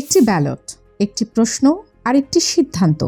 একটি ব্যালট, একটি প্রশ্ন আর একটি সিদ্ধান্ত,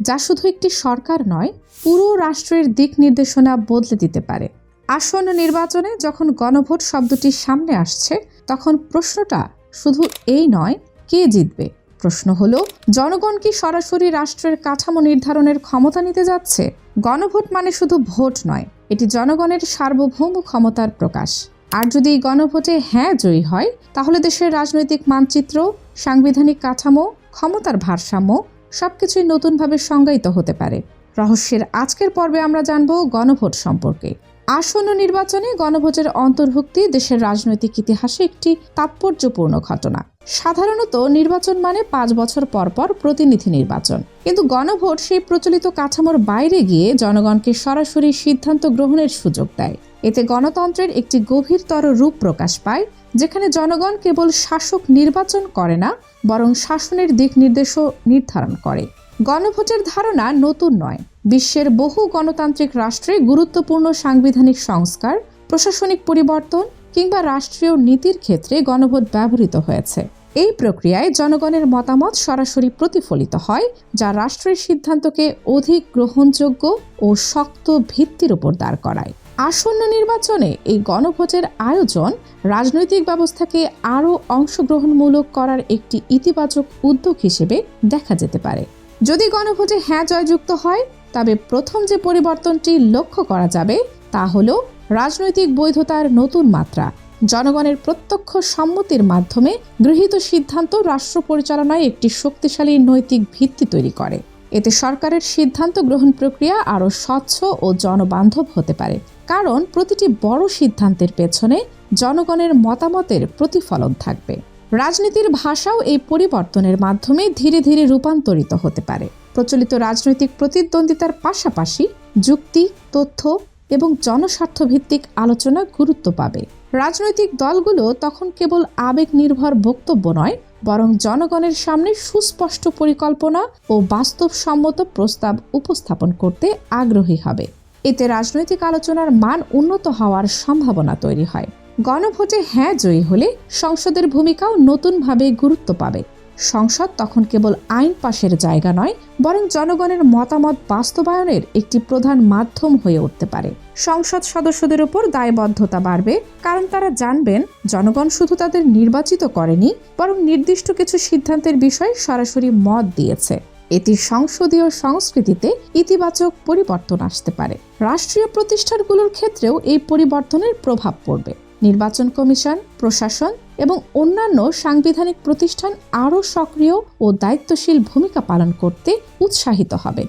যা শুধু একটি সরকার নয়, পুরো রাষ্ট্রের দিক নির্দেশনা বদলে দিতে পারে। আসন্ন নির্বাচনে যখন গণভোট শব্দটি সামনে আসছে, তখন প্রশ্নটা শুধু এই নয়, কে জিতবে? প্রশ্ন হলো, জনগণ কি সরাসরি রাষ্ট্রের কাঠামো নির্ধারণের ক্ষমতা নিতে যাচ্ছে? গণভোট মানে শুধু ভোট নয়, এটি জনগণের সার্বভৌম ক্ষমতার প্রকাশ। আর যদি গণভোটে হ্যাঁ জয়ী হয়, তাহলে দেশের রাজনৈতিক মানচিত্র সাংবিধানিক কাঠামো, ক্ষমতার ভারসাম্য সবকিছুই নতুনভাবে সংজ্ঞায়িত হতে পারে। রহস্যের আজকের পর্বে আমরা জানব গণভোট সম্পর্কে। আসন্ন নির্বাচনে গণভোটের অন্তর্ভুক্তি দেশের রাজনৈতিক ইতিহাসে একটি তাৎপর্যপূর্ণ ঘটনা। সাধারণত নির্বাচন মানে পাঁচ বছর পর পর প্রতিনিধি নির্বাচন। কিন্তু গণভোট সেই প্রচলিত কাঠামোর বাইরে গিয়ে জনগণকে সরাসরি সিদ্ধান্ত গ্রহণের সুযোগ দেয়। এতে গণতন্ত্রের একটি গভীরতর রূপ প্রকাশ পায় যেখানে জনগণ কেবল শাসক নির্বাচন করে না, বরং শাসনের দিক নির্দেশও নির্ধারণ করে। গণভোটের ধারণা নতুন নয়। বিশ্বের বহু গণতান্ত্রিক রাষ্ট্রে গুরুত্বপূর্ণ সাংবিধানিক সংস্কার, প্রশাসনিক পরিবর্তন কিংবা রাষ্ট্রীয় নীতির ক্ষেত্রে গণভোট ব্যবহৃত হয়েছে। এই প্রক্রিয়ায় জনগণের মতামত সরাসরি প্রতিফলিত হয়, যা রাষ্ট্রের সিদ্ধান্তকে অধিক গ্রহণযোগ্য ও শক্ত ভিত্তির উপর দাঁড় করায়। আসন্ন নির্বাচনে এই গণভোটের আয়োজন রাজনৈতিক ব্যবস্থাকে আরও অংশগ্রহণমূলক করার একটি ইতিবাচক উদ্যোগ হিসেবে দেখা যেতে পারে। যদি গণভোটে হ্যাঁ জয়যুক্ত হয়, তবে প্রথম যে পরিবর্তনটি লক্ষ্য করা যাবে, তা হল রাজনৈতিক বৈধতার নতুন মাত্রা। জনগণের প্রত্যক্ষ সম্মতির মাধ্যমে গৃহীত সিদ্ধান্ত রাষ্ট্র পরিচালনায় একটি শক্তিশালী নৈতিক ভিত্তি তৈরি করে। এতে সরকারের সিদ্ধান্ত গ্রহণ প্রক্রিয়া আরও স্বচ্ছ ও জনবান্ধব হতে পারে। কারণ প্রতিটি বড় সিদ্ধান্তের পেছনে জনগণের মতামতের প্রতিফলন থাকবে। রাজনীতির ভাষাও এই পরিবর্তনের মাধ্যমে ধীরে ধীরে রূপান্তরিত হতে পারে। প্রচলিত রাজনৈতিক প্রতিদ্বন্দ্বিতার পাশাপাশি যুক্তি, তথ্য এবং জনস্বার্থ ভিত্তিক আলোচনা গুরুত্ব পাবে। রাজনৈতিক দলগুলো তখন কেবল আবেগ নির্ভর বক্তব্য নয়, বরং জনগণের সামনে সুস্পষ্ট পরিকল্পনা ও বাস্তবসম্মত প্রস্তাব উপস্থাপন করতে আগ্রহী হবে। এতে রাজনৈতিক আলোচনার মান উন্নত হওয়ার সম্ভাবনা তৈরি হয়। গণভোটে হ্যাঁ জয়ী হলে সংসদের ভূমিকাও নতুনভাবে গুরুত্ব পাবে। সংসদ তখন কেবল আইন পাশের জায়গা নয়, বরং জনগণের মতামত বাস্তবায়নের একটি প্রধান মাধ্যম হয়ে উঠতে পারে। সংসদ সদস্যদের উপর দায়বদ্ধতা বাড়বে, কারণ তারা জানবেন জনগণ শুধু তাদের নির্বাচিত করেনি, বরং নির্দিষ্ট কিছু সিদ্ধান্তের বিষয়ে সরাসরি মত দিয়েছে। এটি সংসদীয় সংস্কৃতিতে ইতিবাচক পরিবর্তন আসতে পারে। রাষ্ট্রীয় প্রতিষ্ঠানগুলোর ক্ষেত্রেও এই পরিবর্তনের প্রভাব পড়বে। নির্বাচন কমিশন, প্রশাসন এবং অন্যান্য সাংবিধানিক প্রতিষ্ঠান আরও সক্রিয় ও দায়িত্বশীল ভূমিকা পালন করতে উৎসাহিত হবে।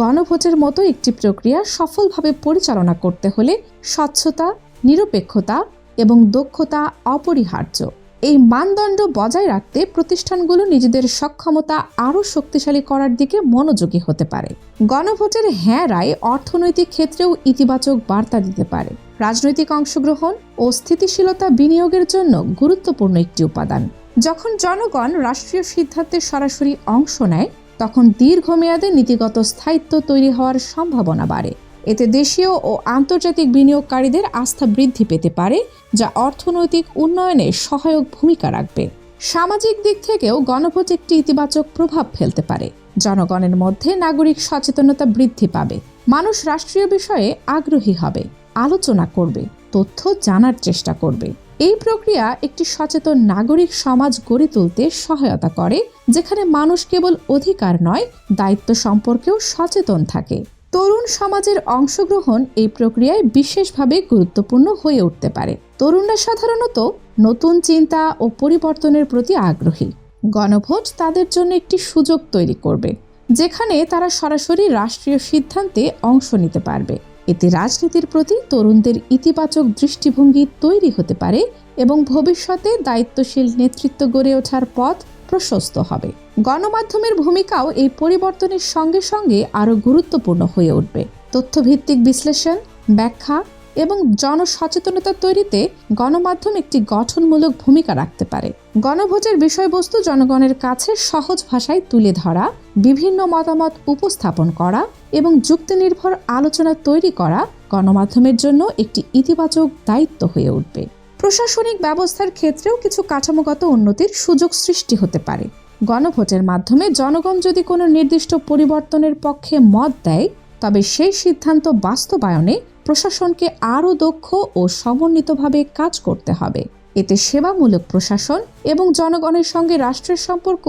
গণভোটের মতো একটি প্রক্রিয়া সফলভাবে পরিচালনা করতে হলে স্বচ্ছতা, নিরপেক্ষতা এবং দক্ষতা অপরিহার্য। এই মানদণ্ড বজায় রাখতে প্রতিষ্ঠানগুলো নিজেদের সক্ষমতা আরও শক্তিশালী করার দিকে মনোযোগী হতে পারে। গণভোটের হ্যাঁ রায় অর্থনৈতিক ক্ষেত্রেও ইতিবাচক বার্তা দিতে পারে। রাজনৈতিক অংশগ্রহণ ও স্থিতিশীলতা বিনিয়োগের জন্য গুরুত্বপূর্ণ একটি উপাদান। যখন জনগণ রাষ্ট্রীয় সিদ্ধান্তে সরাসরি অংশ নেয়, তখন দীর্ঘমেয়াদে নীতিগত স্থায়িত্ব তৈরি হওয়ার সম্ভাবনা বাড়ে। এতে দেশীয় ও আন্তর্জাতিক বিনিয়োগকারীদের আস্থা বৃদ্ধি পেতে পারে, যা অর্থনৈতিক উন্নয়নে সহায়ক ভূমিকা রাখবে। সামাজিক দিক থেকেও গণভোট একটি ইতিবাচক প্রভাব ফেলতে পারে। জনগণের মধ্যে নাগরিক সচেতনতা বৃদ্ধি পাবে। মানুষ রাষ্ট্রীয় বিষয়ে আগ্রহী হবে, আলোচনা করবে, তথ্য জানার চেষ্টা করবে। এই প্রক্রিয়া একটি সচেতন নাগরিক সমাজ গড়ে তুলতে সহায়তা করে, যেখানে মানুষ কেবল অধিকার নয়, দায়িত্ব সম্পর্কেও সচেতন থাকে। তরুণ সমাজের অংশগ্রহণ এই প্রক্রিয়ায় বিশেষভাবে গুরুত্বপূর্ণ হয়ে উঠতে পারে। তরুণরা সাধারণত নতুন চিন্তা ও পরিবর্তনের প্রতি আগ্রহী। গণভোট তাদের জন্য একটি সুযোগ তৈরি করবে, যেখানে তারা সরাসরি রাষ্ট্রীয় সিদ্ধান্তে অংশ নিতে পারবে। এতে রাজনীতির প্রতি তরুণদের ইতিবাচক দৃষ্টিভঙ্গি তৈরি হতে পারে এবং ভবিষ্যতে দায়িত্বশীল নেতৃত্ব গড়ে ওঠার পথ প্রশস্ত হবে। গণমাধ্যমের ভূমিকাও এই পরিবর্তনের সঙ্গে সঙ্গে আরও গুরুত্বপূর্ণ হয়ে উঠবে। তথ্যভিত্তিক বিশ্লেষণ, ব্যাখ্যা এবং জনসচেতনতা তৈরিতে গণমাধ্যম একটি গঠনমূলক ভূমিকা রাখতে পারে। গণভোটের বিষয়বস্তু জনগণের কাছে সহজ ভাষায় তুলে ধরা, বিভিন্ন মতামত উপস্থাপন করা এবং যুক্তিনির্ভর আলোচনা তৈরি করা গণমাধ্যমের জন্য একটি ইতিবাচক দায়িত্ব হয়ে উঠবে। প্রশাসনিক ব্যবস্থার ক্ষেত্রেও কিছু কাঠামোগত উন্নতির সুযোগ সৃষ্টি হতে পারে। গণভোটের মাধ্যমে জনগণ যদি কোনো নির্দিষ্ট পরিবর্তনের পক্ষে মত দেয়, তবে সেই সিদ্ধান্ত বাস্তবায়নে প্রশাসনকে আরও দক্ষ ও সমন্বিতভাবে কাজ করতে হবে। এতে সেবামূলক প্রশাসন এবং জনগণের সঙ্গে রাষ্ট্রের সম্পর্ক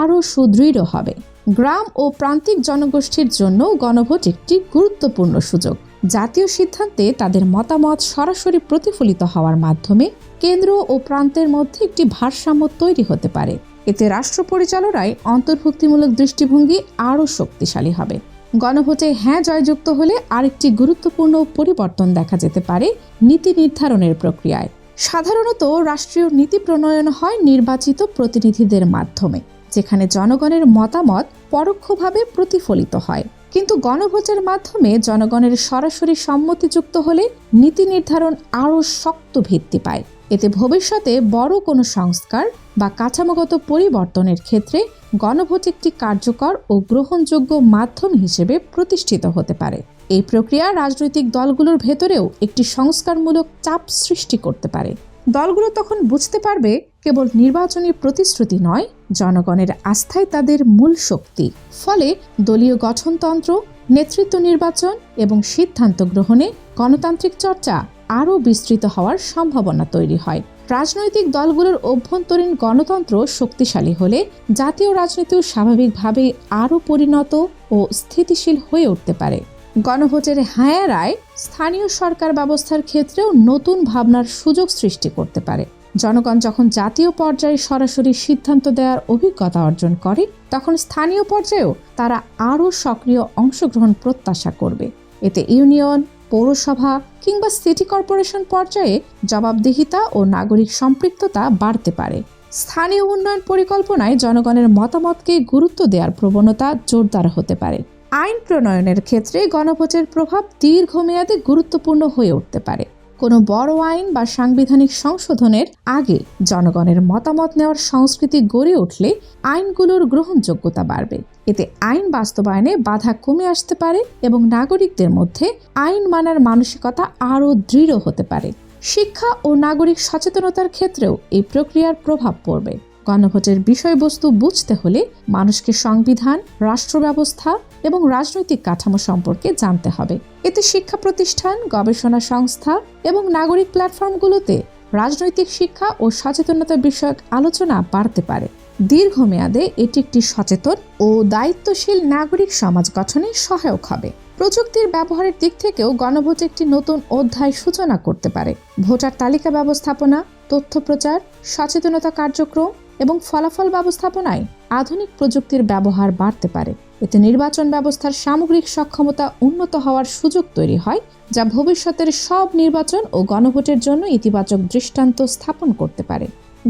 আরও সুদৃঢ় হবে। গ্রাম ও প্রান্তিক জনগোষ্ঠীর জন্য গণভোট একটি গুরুত্বপূর্ণ সুযোগ। জাতীয় সিদ্ধান্তে তাদের মতামত সরাসরি প্রতিফলিত হওয়ার মাধ্যমে কেন্দ্র ও প্রান্তের মধ্যে একটি ভারসাম্য তৈরি হতে পারে। এতে রাষ্ট্র পরিচালনায় অন্তর্ভুক্তিমূলক দৃষ্টিভঙ্গি আরও শক্তিশালী হবে। গণভোটে হ্যাঁ জয়যুক্ত হলে আরেকটি গুরুত্বপূর্ণ পরিবর্তন দেখা যেতে পারে নীতি নির্ধারণের প্রক্রিয়ায়। সাধারণত রাষ্ট্রীয় নীতি প্রণয়ন হয় নির্বাচিত প্রতিনিধিদের মাধ্যমে, যেখানে জনগণের মতামত পরোক্ষভাবে প্রতিফলিত হয়। কিন্তু গণভোটের মাধ্যমে জনগণের সরাসরি সম্মতিযুক্ত হলে নীতি নির্ধারণ আরও শক্ত ভিত্তি পায়। এতে ভবিষ্যতে বড় কোনো সংস্কার বা কাঠামোগত পরিবর্তনের ক্ষেত্রে গণভোট একটি কার্যকর ও গ্রহণযোগ্য মাধ্যম হিসেবে প্রতিষ্ঠিত হতে পারে। এই প্রক্রিয়া রাজনৈতিক দলগুলোর ভেতরেও একটি সংস্কারমূলক চাপ সৃষ্টি করতে পারে। দলগুলো তখন বুঝতে পারবে কেবল নির্বাচনী প্রতিশ্রুতি নয়, জনগণের আস্থাই তাদের মূল শক্তি। ফলে দলীয় গঠনতন্ত্র, নেতৃত্ব নির্বাচন এবং সিদ্ধান্ত গ্রহণে গণতান্ত্রিক চর্চা আরও বিস্তৃত হওয়ার সম্ভাবনা তৈরি হয়। রাজনৈতিক দলগুলোর অভ্যন্তরীণ গণতন্ত্র শক্তিশালী হলে জাতীয় রাজনীতিও স্বাভাবিকভাবে আরও পরিণত ও স্থিতিশীল হয়ে উঠতে পারে। গণভোটের হায়ারায় স্থানীয় সরকার ব্যবস্থার ক্ষেত্রেও নতুন ভাবনার সুযোগ সৃষ্টি করতে পারে। জনগণ যখন জাতীয় পর্যায়ে সরাসরি সিদ্ধান্ত দেওয়ার অভিজ্ঞতা অর্জন করে, তখন স্থানীয় পর্যায়েও তারা আরও সক্রিয় অংশগ্রহণ প্রত্যাশা করবে। এতে ইউনিয়ন পৌরসভা কিংবা সিটি কর্পোরেশন পর্যায়ে জবাবদিহিতা ও নাগরিক সম্পৃক্ততা বাড়তে পারে। স্থানীয় উন্নয়ন পরিকল্পনায় জনগণের মতামতকে গুরুত্ব দেওয়ার প্রবণতা জোরদার হতে পারে। আইন প্রণয়নের ক্ষেত্রে গণভোটের প্রভাব দীর্ঘমেয়াদে গুরুত্বপূর্ণ হয়ে উঠতে পারে। কোনো বড় আইন বা সাংবিধানিক সংশোধনের আগে জনগণের মতামত নেওয়ার সংস্কৃতি গড়ে উঠলে আইনগুলোর গ্রহণযোগ্যতা বাড়বে। এতে আইন বাস্তবায়নে বাধা কমে আসতে পারে এবং নাগরিকদের মধ্যে আইন মানার মানসিকতা আরও দৃঢ় হতে পারে। শিক্ষা ও নাগরিক সচেতনতার ক্ষেত্রেও এই প্রক্রিয়ার প্রভাব পড়বে। গণভোটের বিষয়বস্তু বুঝতে হলে মানুষকে সংবিধান রাষ্ট্র ব্যবস্থা এবং রাজনৈতিক কাঠামো সম্পর্কে জানতে হবে। এতে শিক্ষা প্রতিষ্ঠান, গবেষণা সংস্থা এবং নাগরিক প্ল্যাটফর্মগুলোতে রাজনৈতিক শিক্ষা ও সচেতনতা বিষয়ক আলোচনা বাড়তে পারে। দীর্ঘমেয়াদে এটি একটি সচেতন ও দায়িত্বশীল নাগরিক সমাজ গঠনে সহায়ক হবে। প্রযুক্তির ব্যবহারের দিক থেকেও গণভোট একটি নতুন অধ্যায় সূচনা করতে পারে। ভোটার তালিকা ব্যবস্থাপনা, তথ্য প্রচার, সচেতনতা কার্যক্রম এবং ফলাফল ব্যবস্থাপনায় আধুনিক প্রযুক্তির ব্যবহার বাড়তে পারে। এতে নির্বাচন ব্যবস্থার সামগ্রিক সক্ষমতা উন্নত হওয়ার সুযোগ তৈরি হয়, যা ভবিষ্যতের সব নির্বাচন ও গণভোটের জন্য ইতিবাচক দৃষ্টান্ত স্থাপন করতে পারে।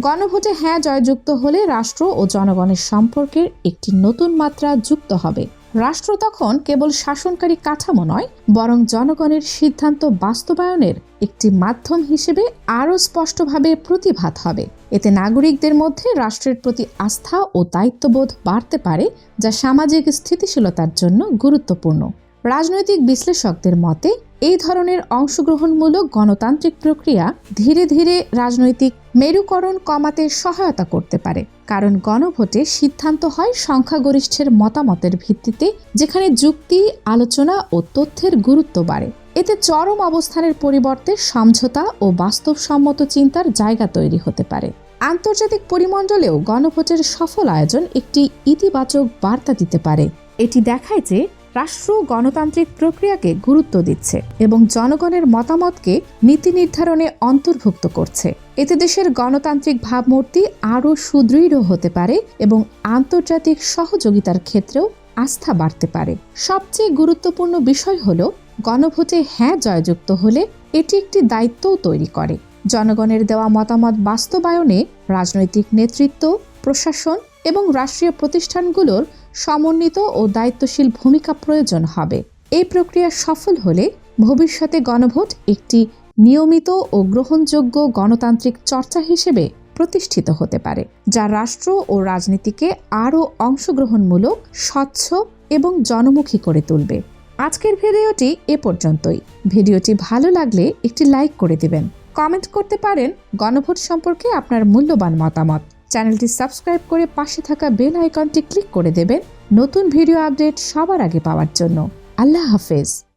গণভোটে হ্যাঁ জয়যুক্ত হলে রাষ্ট্র ও জনগণের সম্পর্কের একটি নতুন মাত্রা যুক্ত হবে। রাষ্ট্র তখন কেবল শাসনকারী কাঠামো নয়, বরং জনগণের সিদ্ধান্ত বাস্তবায়নের একটি মাধ্যম হিসেবে আরও স্পষ্টভাবে প্রতিভাত হবে। এতে নাগরিকদের মধ্যে রাষ্ট্রের প্রতি আস্থা ও দায়িত্ববোধ বাড়তে পারে, যা সামাজিক স্থিতিশীলতার জন্য গুরুত্বপূর্ণ। রাজনৈতিক বিশ্লেষকদের মতে এই ধরনের অংশগ্রহণমূলক গণতান্ত্রিক প্রক্রিয়া ধীরে ধীরে রাজনৈতিক মেরুকরণ কমাতে সহায়তা করতে পারে, কারণ গণভোটে সিদ্ধান্ত হয় সংখ্যাগরিষ্ঠের মতামতের ভিত্তিতে, যেখানে যুক্তি, আলোচনা ও তথ্যের গুরুত্ব বাড়ে। এতে চরম অবস্থানের পরিবর্তে সমঝোতা ও বাস্তবসম্মত চিন্তার জায়গা তৈরি হতে পারে। আন্তর্জাতিক পরিমণ্ডলেও গণভোটের সফল আয়োজন একটি ইতিবাচক বার্তা দিতে পারে। এটি দেখায় যে রাষ্ট্র গণতান্ত্রিক প্রক্রিয়াকে গুরুত্ব দিচ্ছে এবং জনগণের মতামতকে নীতি নির্ধারণে অন্তর্ভুক্ত করছে। এতে দেশের গণতান্ত্রিক ভাবমূর্তি আরও সুদৃঢ় হতে পারে এবং আন্তর্জাতিক সহযোগিতার ক্ষেত্রেও আস্থা বাড়তে পারে। সবচেয়ে গুরুত্বপূর্ণ বিষয় হল, গণভোটে হ্যাঁ জয়যুক্ত হলে এটি একটি দায়িত্বও তৈরি করে। জনগণের দেওয়া মতামত বাস্তবায়নে রাজনৈতিক নেতৃত্ব, প্রশাসন এবং রাষ্ট্রীয় প্রতিষ্ঠানগুলোর সমন্বিত ও দায়িত্বশীল ভূমিকা প্রয়োজন হবে। এই প্রক্রিয়া সফল হলে ভবিষ্যতে গণভোট একটি নিয়মিত ও গ্রহণযোগ্য গণতান্ত্রিক চর্চা হিসেবে প্রতিষ্ঠিত হতে পারে, যা রাষ্ট্র ও রাজনীতিকে আরও অংশগ্রহণমূলক, স্বচ্ছ এবং জনমুখী করে তুলবে। আজকের ভিডিওটি এ পর্যন্তই। ভিডিওটি ভালো লাগলে একটি লাইক করে দিবেন। কমেন্ট করতে পারেন গণভোট সম্পর্কে আপনার মূল্যবান মতামত। চ্যানেলটি সাবস্ক্রাইব করে পাশে থাকা বেল আইকনটি ক্লিক করে দেবেন। নতুন ভিডিও আপডেট সবার আগে পাওয়ার জন্য। আল্লাহ হাফেজ।